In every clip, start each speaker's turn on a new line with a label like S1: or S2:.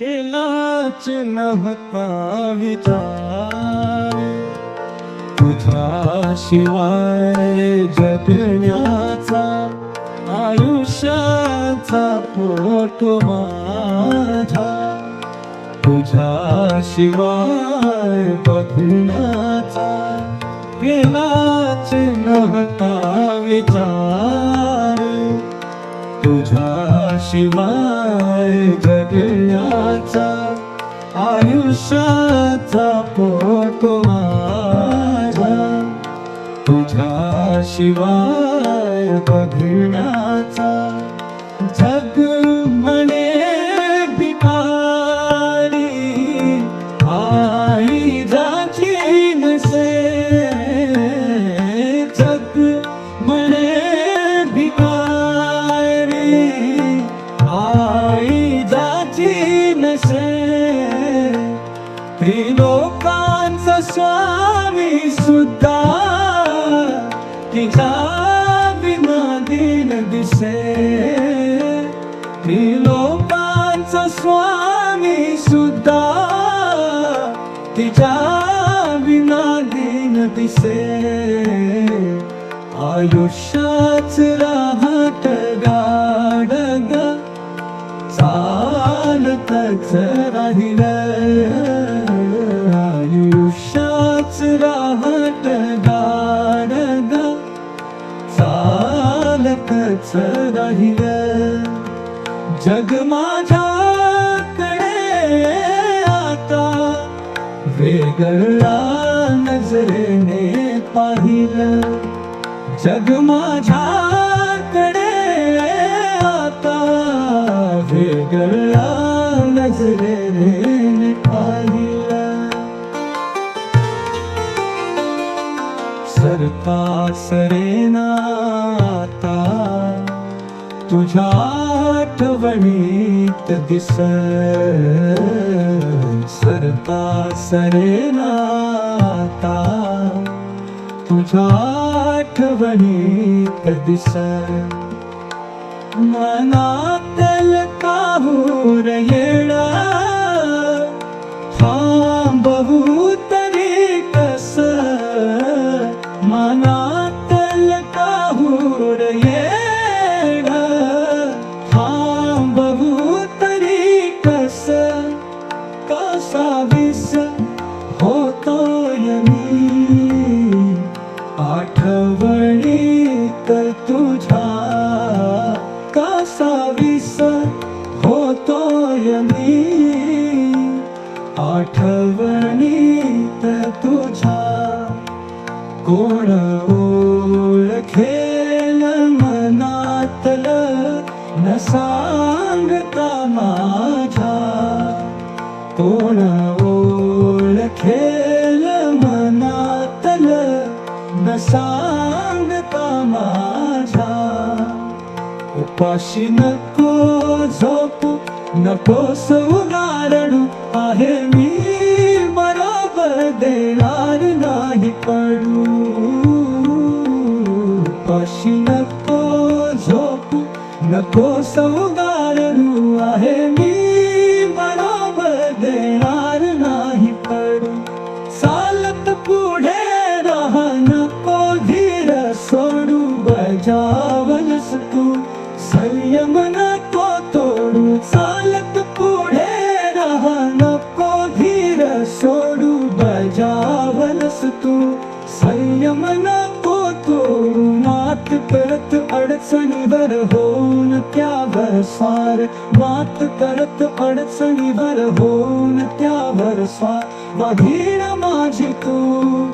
S1: केलाच नव्हता विचार तुझ्या शिवाय जगण्याचा आयुष्याचा फोटो माझा. तुझ्या शिवाय बघण्याचा केलाच नव्हता विचार तुझ्या शिवाय जगण्याचा आयुष्याचा फोटो माझा. तुझ्या शिवाय बघण्याचा स्वामी सुद्धा तिचा विना दिन दिसे लोकांचा स्वामी सुद्धा तिच्या विना दिन दिसे आयुष्याच राहत गाडग चालतच राहिलं. चालतच जग माझ्याकडे आता वेगळा नजरेने पाहिलं. जग माझ्याकडे आता वेगळा नजरेने पाहिलं. सरता सरेना तुझ्या आठवणीत दिस सरता सरेनाता तुझ्या आठवणीत दिस मनातल काहूर येळा थांबवू तरी कस? मना आठवणीत तुझ्या कोण ओळखेल मनातलं न सांगता माझ्या? कोण ओळखेल मनातलं न सांगता माझ्या? उपाशी नको झोपू नको उगारडू आहे मी देणार नाही पडू उपाशी नको झोपू नको उगारडू आहे मी। बरोबर देणार नाही पडू चालत पुढे राहा नको धीर सोडू बजावलस तू संयम अडचणीवर होऊन त्यावर स्वार. मात करत अडचणीवर होऊन त्यावर स्वार. वाघीण माझी तू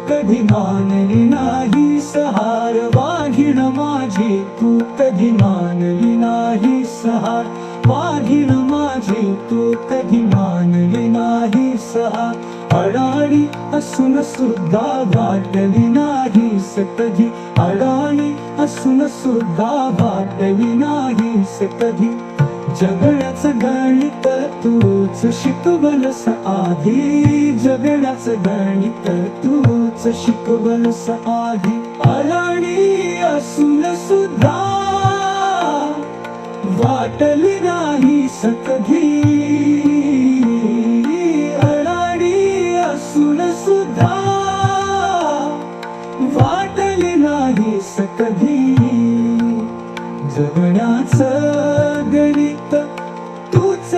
S1: कधी मानली नाही सहार. वाघीण माझी तू कधी मानली नाही सहार. वाघीण माझी तू कधी मानली नाही सहार. अडाणी असून सुद्धा वाटली नाही कधी अडाणी असून सुद्धा वाटली नाही कधी जगण्याचं गणित तूच शिकवलस आधी. जगण्याचं गणित तूच शिकवलस आधी. अडाणी असून सुद्धा वाटली नाही सकधी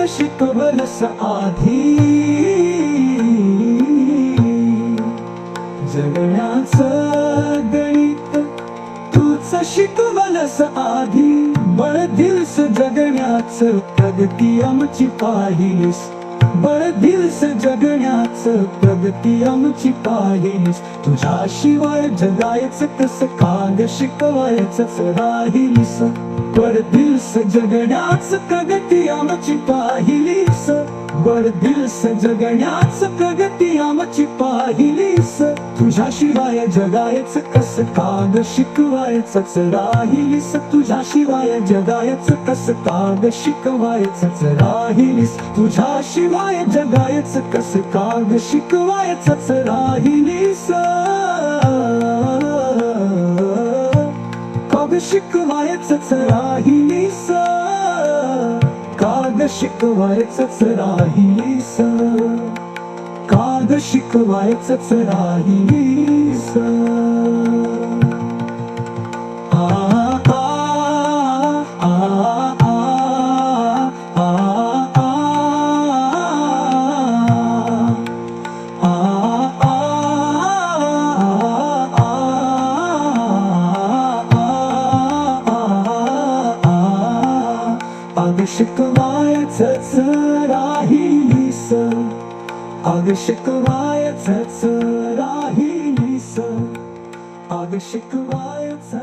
S1: शिकवलस आधी. जगण्याच गणित तूच शिकवलस आधी. बळ दिवस जगण्याच. प्रगती आमची पाहिलीस. बळ दिवस जगण्याचं प्रगती आमची पाहिलीस तुझ्याशिवाय जगायच कस काग शिकवायच राहिलीस पर दिवस जगण्याचं प्रगती आमची पाहिलीस। बळ दिवस जगण्याचं प्रगती आमची पाहिलीस. तुझ्याशिवाय जगायचं कसं काग शिकवायच राहिलीस. तुझ्याशिवाय जगायचं कसं काग शिकवायच राहिलीस. तुझ्याशिवाय जगायचं कसं काग शिकवायच राहिलीस. काग शिकवायच राहिलीस. शिकवायचंच राहिलीस काग शिकवायचंच राहिलीस शिकवायचंच राहिलीस अग शिकवायचंच राहिलीस अग वायच